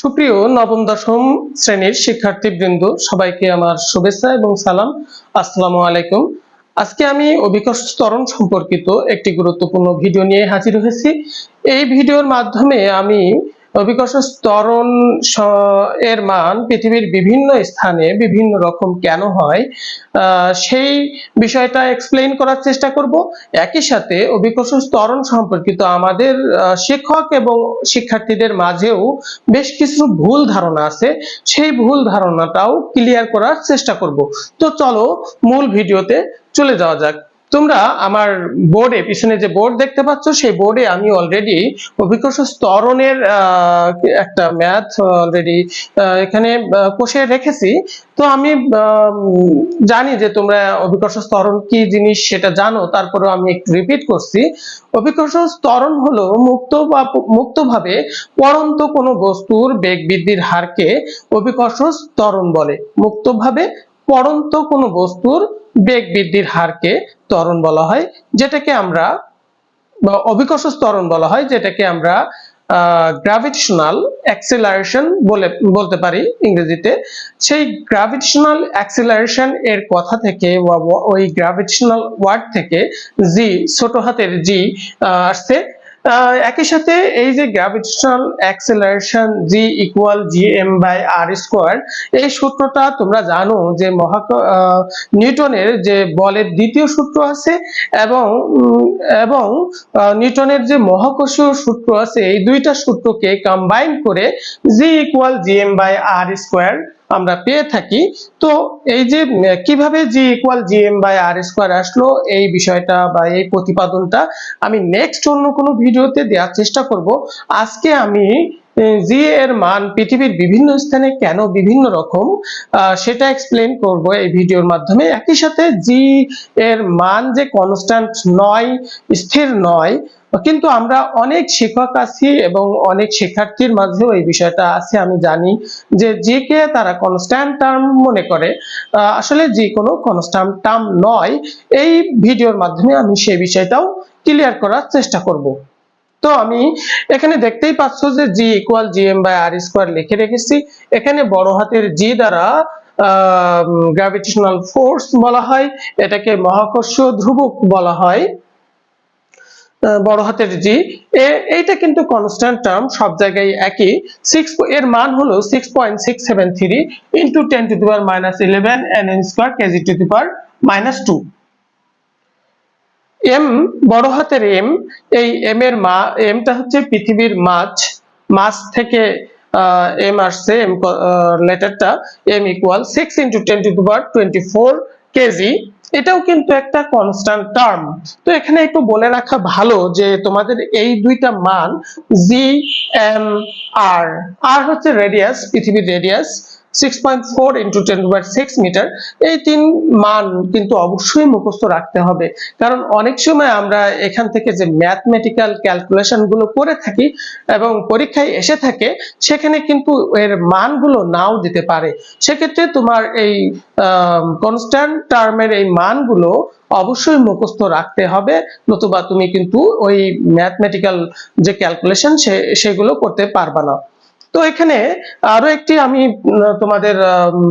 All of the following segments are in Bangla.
সুপ্রিয় নবম, দশম শ্রেণির শিক্ষার্থী বৃন্দ সবাইকে আমার শুভেচ্ছা এবং সালাম। আসসালামু আলাইকুম। আজকে আমি অভিকর্ষ ত্বরণ সম্পর্কিত একটি গুরুত্বপূর্ণ ভিডিও নিয়ে হাজির হয়েছি। এই ভিডিওর মাধ্যমে আমি অভিকর্ষ ত্বরণ এর মান পৃথিবীর বিভিন্ন স্থানে বিভিন্ন রকম কেন হয় সেই বিষয়টা এক্সপ্লেইন করার চেষ্টা করব। একই সাথে অভিকর্ষ ত্বরণ সম্পর্কিত আমাদের শিক্ষক এবং শিক্ষার্থীদের মাঝেও বেশ কিছু ভুল ধারণা আছে। সেই ভুল ধারণাটাও ক্লিয়ার করার চেষ্টা করব। তো চলো মূল ভিডিওতে চলে যাওয়া যাক। তোমরা আমার বোর্ডে পিছনে যে বোর্ড দেখতে পাচ্ছ, সেই বোর্ডে আমি অলরেডি অভিকর্ষ স্তরণের একটা ম্যাথ অলরেডি এখানে কষে রেখেছি। তো আমি জানি যে তোমরা অভিকর্ষ স্তরণ কি জিনিস সেটা জানো, তারপরেও আমি একটু রিপিট করছি। অভিকর্ষ স্তরণ হলো মুক্ত বা মুক্তভাবে পড়ন্ত কোনো বস্তুর বেগ বৃদ্ধির হারকে অভিকর্ষ ত্বরণ বলে। মুক্তভাবে পড়ন্ত কোনো বস্তুর বেগ বৃদ্ধির হারকে ত্বরণ বলা হয়, যেটাকে আমরা বা অভিকর্ষ ত্বরণ বলা হয়, যেটাকে আমরা গ্র্যাভিটেশনাল অ্যাক্সেলারেশন বলে, বলতে পারি ইংরেজিতে। সেই গ্র্যাভিটেশনাল অ্যাক্সেলারেশন এর কথা থেকে ওই গ্র্যাভিটেশনাল ওয়ার্ড থেকে জি ছোট হাতের জি আসছে। একই সাথে এই যে gravitational acceleration G equal G M by R square এই সূত্রটা তোমরা জানো যে আহ, নিউটনের যে বলের দ্বিতীয় সূত্র আছে এবং এবং নিউটনের যে মহাকর্ষীয় সূত্র আছে এই দুইটা সূত্রকে কম্বাইন করে G equal G M by R square আমরা পেয়ে থাকি। তো এই যে কীভাবে G equal G M by R square আসলো, এই বিষয়টা বা এই প্রতিপাদনটা আমি নেক্সট অন্য কোনো ভিডিওতে দেওয়ার চেষ্টা করব। আজকে আমি জি এর মান পৃথিবীর বিভিন্ন স্থানে কেন বিভিন্ন রকম সেটা এক্সপ্লেন করব এই ভিডিওর মাধ্যমে। একই সাথে জি এর মান যে কনস্ট্যান্ট নয়, স্থির নয় কিন্তু আমরা অনেক শিক্ষক আছি এবং অনেক শিক্ষার্থীর মাঝেও এই বিষয়টা আছে, আমি জানি যে জি কে তারা কনস্ট্যান্ট টার্ম মনে করে। আসলে জি কোনো কনস্ট্যান্ট টার্ম নয়, এই ভিডিওর মাধ্যমে আমি সেই বিষয়টাও ক্লিয়ার করার চেষ্টা করব। তো আমি এখানে দেখতেই পাচ্ছ যে G equal G M by R square লিখে রেখেছি। এখানে বড় হাতের জি দ্বারা গ্র্যাভিটেশনাল ফোর্স বলা হয়, এটাকে মহাকর্ষ ধ্রুবক বলা হয়। বড় হাতের জি এইটা কিন্তু কনস্ট্যান্ট টার্ম সব জায়গায় একই। সিক্স এর মান হলো six point six seven three into ten to the power minus eleven N N square KG to the power minus two M বড় হাতের এম এই এম এর মা এমটা হচ্ছে পৃথিবীর মাছ। মাছ থেকে এম আসছে এম লেটারটা M equal six into ten to power twenty four KG এটাও কিন্তু একটা কনস্ট্যান্ট টার্ম তো এখানে একটু বলে রাখা ভালো যে তোমাদের এই দুইটা মান জি এম আর আর হচ্ছে রেডিয়াস পৃথিবীর radius six point four into ten six metre এই তিন মান কিন্তু অবশ্যই মুখস্থ রাখতে হবে। কারণ অনেক সময় আমরা এখান থেকে যে ম্যাথমেটিক্যাল ক্যালকুলেশনগুলো করে থাকি এবং পরীক্ষায় এসে থাকে, সেখানে কিন্তু এর মানগুলো নাও দিতে পারে। সেক্ষেত্রে তোমার এই কনস্ট্যান্ট টার্মের এই মানগুলো অবশ্যই মুখস্থ রাখতে হবে, নতুবা তুমি কিন্তু ওই ম্যাথমেটিক্যাল যে ক্যালকুলেশন সেগুলো করতে পারবা না। তো এখানে আরও একটি আমি তোমাদের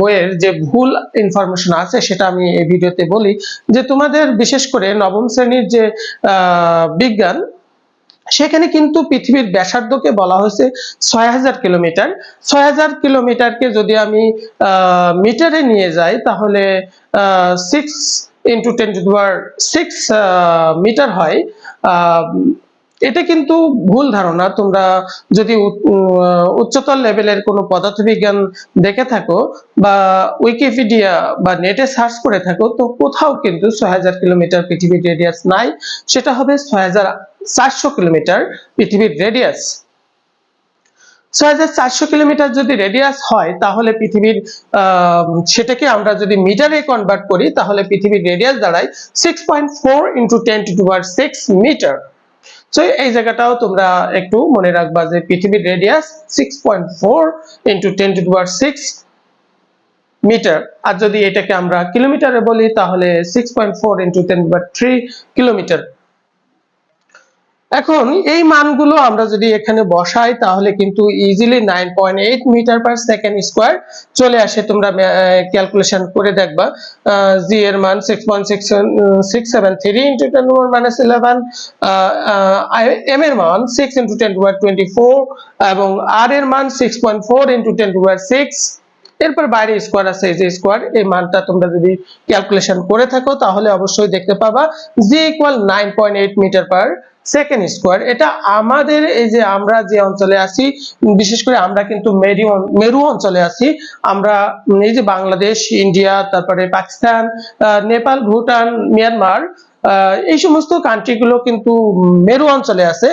বইয়ের যে ভুল ইনফরমেশন আছে সেটা আমি এই ভিডিওতে বলি, যে তোমাদের বিশেষ করে নবম শ্রেণির যে বিজ্ঞান, সেখানে কিন্তু পৃথিবীর ব্যাসার্ধকে বলা হয়েছে ছয় হাজার কিলোমিটার। ছয় হাজার কিলোমিটারকে যদি আমি মিটারে নিয়ে যাই, তাহলে six into ten to six metre হয় এটা কিন্তু ভুল ধারণা। তোমরা যদি উচ্চতর লেভেলের কোনো পদার্থবিজ্ঞান দেখে থাকো বা উইকিপিডিয়া বা নেটে সার্চ করে থাকো, তো কোথাও কিন্তু ছয় হাজার কিলোমিটার পৃথিবীর রেডিয়াস নাই। সেটা হবে ছয় হাজার চারশো কিলোমিটার পৃথিবীর রেডিয়াস ছয় হাজার চারশো কিলোমিটার যদি রেডিয়াস হয়, তাহলে পৃথিবীর সেটাকে আমরা যদি মিটারে কনভার্ট করি, তাহলে পৃথিবীর রেডিয়াস দাঁড়ায় six point four into ten to six metre তো এই জায়গাটাও তোমরা একটু মনে রাখবা যে পৃথিবীর radius six point four into ten to six metre আর যদি এটাকে আমরা কিলোমিটারে বলি, তাহলে six point four into ten three kilometre এখন এই মানগুলো আমরা যদি এখানে বসাই, তাহলে কিন্তু easily nine point eight metre per second square চলে আসে। তোমরা ক্যালকুলেশন করে দেখবা। জি এর মান six point six six seven three into ten minus eleven M এর মান six into ten power twenty four এবং আর এর মান six point four into ten power six এরপর বাইরে স্কোয়ার আছে যে স্কোয়ার এই মানটা তোমরা যদি ক্যালকুলেশন করে থাকো, তাহলে অবশ্যই দেখতে পাবা G equal nine point eight metre per second square এটা আমাদের এই যে আমরা যে অঞ্চলে আছি, বিশেষ করে আমরা কিন্তু মেরু মেরু অঞ্চলে আছি, আমরা এই যে বাংলাদেশ, ইন্ডিয়া, তারপরে পাকিস্তান নেপাল, ভুটান, মিয়ানমার এই সমস্ত কান্ট্রিগুলো কিন্তু মেরু অঞ্চলে আছে।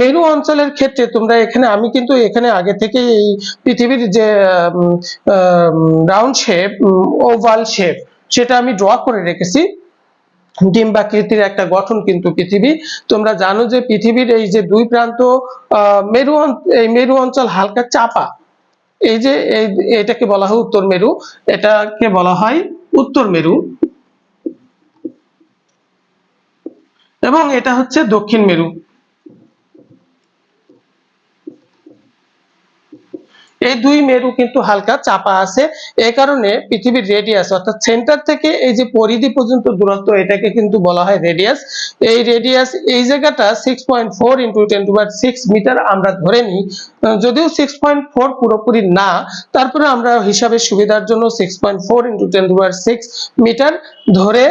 মেরু অঞ্চলের ক্ষেত্রে তোমরা এখানে, আমি কিন্তু এখানে আগে থেকে এই পৃথিবীর যে রাউন্ড শেপ ওভাল শেপ সেটা আমি ড্র করে রেখেছি। ডিম্বাকৃতির একটা গঠন কিন্তু পৃথিবী। তোমরা জানো যে পৃথিবীর এই যে দুই প্রান্ত মেরু এই মেরু অঞ্চল হালকা চাপা। এই যে এটাকে বলা হয় উত্তর মেরু, এটাকে বলা হয় উত্তর মেরু। এবং এটা হচ্ছে দক্ষিণ মেরু। এই দুই মেরু কিন্তু হালকা চাপা আছে। এই কারণে পৃথিবীর রেডিয়াস অর্থাৎ সেন্টার থেকে এই যে পরিধি পর্যন্ত দূরত্ব, এটাকে কিন্তু বলা হয় রেডিয়াস এই রেডিয়াস এই জায়গাটা six point four into ten to six metre আমরা ধরে নিই। যদিও সিক্স পয়েন্ট ফোর পুরোপুরি না, তারপরে আমরা হিসাবের সুবিধার জন্য six point four into ten to six metre ধরে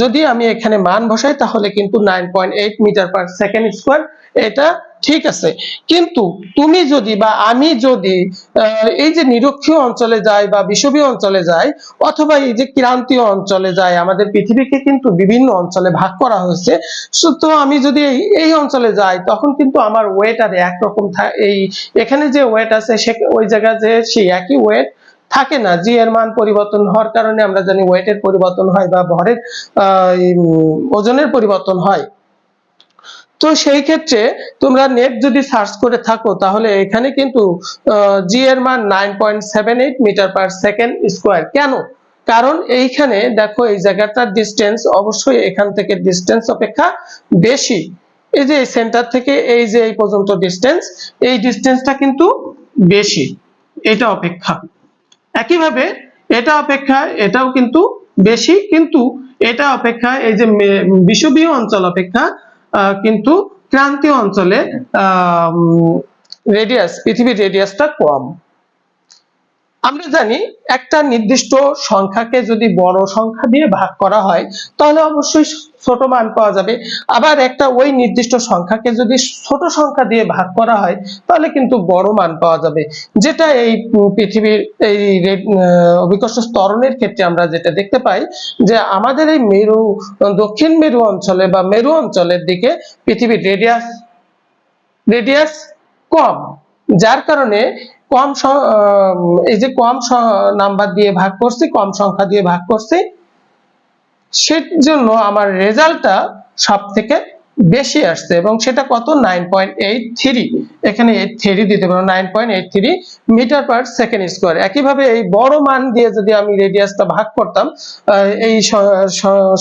যদি আমি এখানে মান বসাই, তাহলে কিন্তু nine point eight metre per second square এটা ঠিক আছে। কিন্তু তুমি যদি বা আমি যদি এই যে নিরক্ষীয় অঞ্চলে যাই বা বিষুবীয় অঞ্চলে যাই, অথবা এই যে ক্রান্তীয় অঞ্চলে যাই, আমাদের পৃথিবীকে কিন্তু বিভিন্ন অঞ্চলে ভাগ করা হয়েছে। তো আমি যদি এই অঞ্চলে যাই, তখন কিন্তু আমার ওয়েট আর একরকম এই, এখানে যে ওয়েট আছে, সে, ওই জায়গায় যে সেই একই ওয়েট থাকে না। জি এর মান পরিবর্তন হওয়ার কারণে আমরা জানি ওয়েটের পরিবর্তন হয় বা ভরের ওজনের পরিবর্তন হয়। তো সেই ক্ষেত্রে তোমরা নেট যদি সার্চ করে থাকো, তাহলে এখানে কিন্তু জি এর মান nine point seven eight metre per second square কেন? কারণ এইখানে দেখো এই জায়গাটার ডিস্টেন্স অবশ্যই এখান থেকে ডিস্টেন্স অপেক্ষা বেশি। এই যে সেন্টার থেকে এই যে এই পর্যন্ত ডিস্টেন্স এই ডিস্টেন্সটা কিন্তু বেশি। এটা অপেক্ষা। একইভাবে এটা অপেক্ষা এটাও কিন্তু বেশি, কিন্তু এটা অপেক্ষা এই যে বিষুবীয় অঞ্চল অপেক্ষা কিন্তু ক্রান্তীয় অঞ্চলে রেডিয়াস পৃথিবীর রেডিয়াসটা কম। আমরা জানি একটা নির্দিষ্ট সংখ্যাকে যদি বড় সংখ্যা দিয়ে ভাগ করা হয়, তাহলে অবশ্যই ছোট মান পাওয়া যাবে। আবার একটা ওই নির্দিষ্ট সংখ্যাকে যদি ছোট সংখ্যা দিয়ে ভাগ করা হয়, তাহলে কিন্তু বড় মান পাওয়া যাবে। যেটা এই পৃথিবীর এই অভিকর্ষ ত্বরণের ক্ষেত্রে আমরা যেটা দেখতে পাই, যে আমাদের এই মেরু, দক্ষিণ মেরু অঞ্চলে বা মেরু অঞ্চলের দিকে পৃথিবীর রেডিয়াস রেডিয়াস কম। যার কারণে কম এই যে কম নাম্বার দিয়ে ভাগ করছি, কম সংখ্যা দিয়ে ভাগ করছি সেজন্য আমার রেজাল্টটা সব থেকে বেশি আসছে এবং সেটা কত? নাইন পয়েন্ট এইট থ্রি এখানে এইট থ্রি দিতে পারো nine point eight three metre per second square একইভাবে এই বড় মান দিয়ে যদি আমি রেডিয়াসটা ভাগ করতাম এই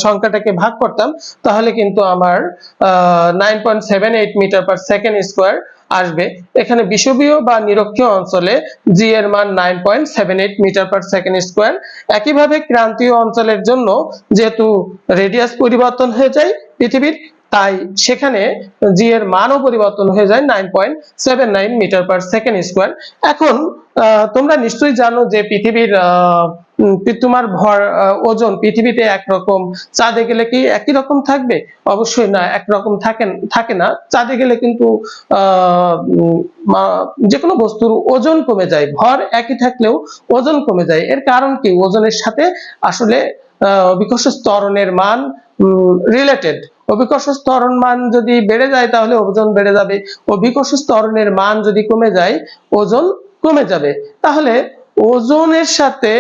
সংখ্যাটাকে ভাগ করতাম, তাহলে কিন্তু আমার nine point seven eight metre per second square আসবে। এখানে বিষুবীয় বা নিরক্ষীয় অঞ্চলে জি এর মান nine point seven eight metre per second square একইভাবে ক্রান্তীয় অঞ্চলের জন্য যেহেতু রেডিয়াস পরিবর্তন হয়ে যায় পৃথিবীর তাই সেখানে জি এর মানও পরিবর্তন হয়ে যায় nine point seven nine metre per second square এখন তোমরা নিশ্চয়ই জানো যে পৃথিবীর তোমার ভর ওজন পৃথিবীতে একরকম। চাঁদে গেলে কি একই রকম থাকবে? অবশ্যই না একরকম থাকে থাকে না। চাঁদে গেলে কিন্তু যে কোনো বস্তুর ওজন কমে যায়। ভর একই থাকলেও ওজন কমে যায়। এর কারণ কি? ওজনের সাথে আসলে আহ, অভিকর্ষ ত্বরণের মান রিলেটেড অভিকর্ষ ত্বরণ মান যদি বেড়ে যায়, তাহলে ওজন বেড়ে যাবে। অভিকর্ষ ত্বরণের মান যদি কমে যায়, ওজন কমে যাবে। তাহলে ওজনের সাথে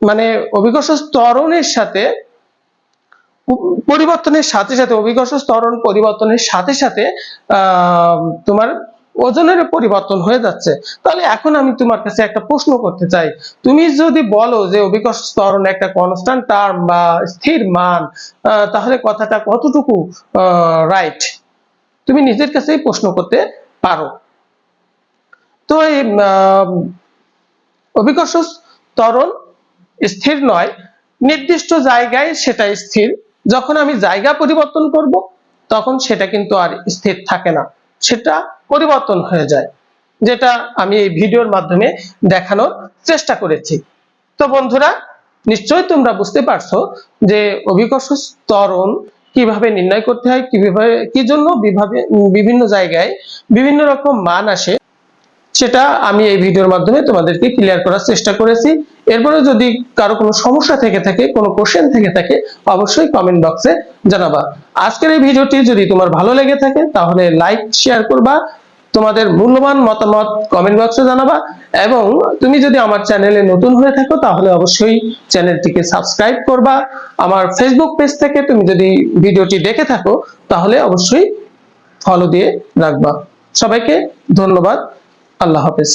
মানে অভিকর্ষ ত্বরণের সাথে পরিবর্তনের সাথে সাথে, অভিকর্ষ ত্বরণ পরিবর্তনের সাথে সাথে তোমার ওজনের পরিবর্তন হয়ে যাচ্ছে। তাহলে এখন আমি তোমার কাছে একটা প্রশ্ন করতে চাই। তুমি যদি বলো যে অভিকর্ষ ত্বরণ একটা কনস্ট্যান্ট টার্ম বা স্থির মান তাহলে কথাটা কতটুকু রাইট তুমি নিজের কাছেই প্রশ্ন করতে পারো। তো এই অভিকর্ষ ত্বরণ স্থির নয়, নির্দিষ্ট জায়গায় সেটা স্থির। যখন আমি জায়গা পরিবর্তন করব, তখন সেটা কিন্তু আর স্থির থাকে না। সেটা পরিবর্তন হয়ে যায়, যেটা আমি এই ভিডিওর মাধ্যমে দেখানোর চেষ্টা করেছি। তো বন্ধুরা, নিশ্চয়ই তোমরা বুঝতে পারছ যে অভিকর্ষ ত্বরণ কীভাবে নির্ণয় করতে হয়, কীভাবে, কি জন্য বিভিন্ন জায়গায় বিভিন্ন রকম মান আসে, সেটা আমি এই ভিডিওর মাধ্যমে তোমাদেরকে ক্লিয়ার করার চেষ্টা করেছি। এরপরে যদি কারও কোনো সমস্যা থেকে থাকে, কোনো কোশ্চেন থেকে থাকে, অবশ্যই কমেন্ট বক্সে জানাবা। আজকের এই ভিডিওটি যদি তোমার ভালো লেগে থাকে, তাহলে লাইক শেয়ার করবা। তোমাদের মূল্যবান মতামত কমেন্ট বক্সে জানাবা এবং তুমি যদি আমার চ্যানেলে নতুন হয়ে থাকো তাহলে অবশ্যই চ্যানেলটিকে সাবস্ক্রাইব করবা। আমার ফেসবুক পেজ থেকে তুমি যদি ভিডিওটি দেখে থাকো তাহলে অবশ্যই ফলো দিয়ে রাখবা। সবাইকে ধন্যবাদ। আল্লাহ হাফেজ।